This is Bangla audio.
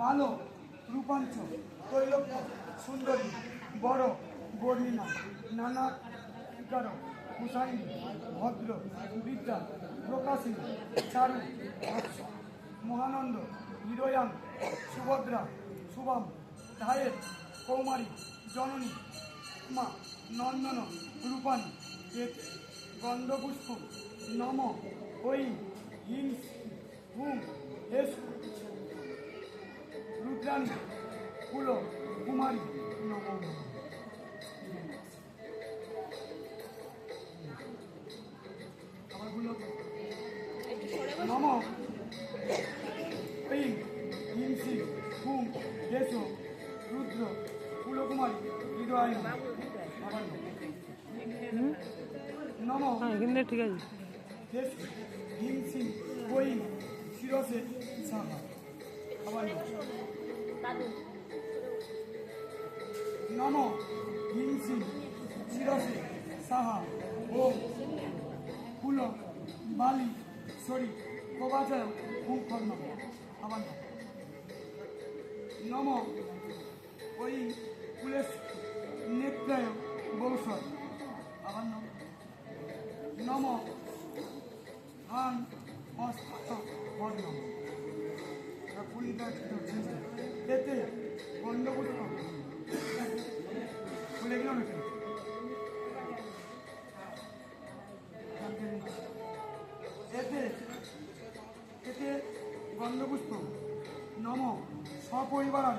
ভালো রূপাঞ্চ সুন্দরী, বড় বর্ণিনা নানা কার হুসাইনি, ভদ্র, বিদ্যা প্রকাশী চারু মহানন্দ হিরোয়ান সুভদ্রা, শুভম, ধায়ের, কৌমারী, জননী মা নন্দন রূপানী এতে গন্ধপুষ্প, নম ওই হিংস হুম, হেস রুদ্রাণী কুল, কুমারী, নম নম। ঐং হিংসি হুম দেশ রুদ্র কুলকুমারী হ্যাঁ কিন্তু ঠিক আছে হিংসি ওই শিরসে সাহা আবার নম হিংসি শিরসে সাহা ও কুল বালি সরি কবাচয় হুম কর্ণ আবার নম আবার নম নম হান অস্ত বর্ণ পুলিটা এতে গণ্ডপুত্র খুলে গেল নাকি? এতে এতে গন্ধপুষ্প নম, সপরিবার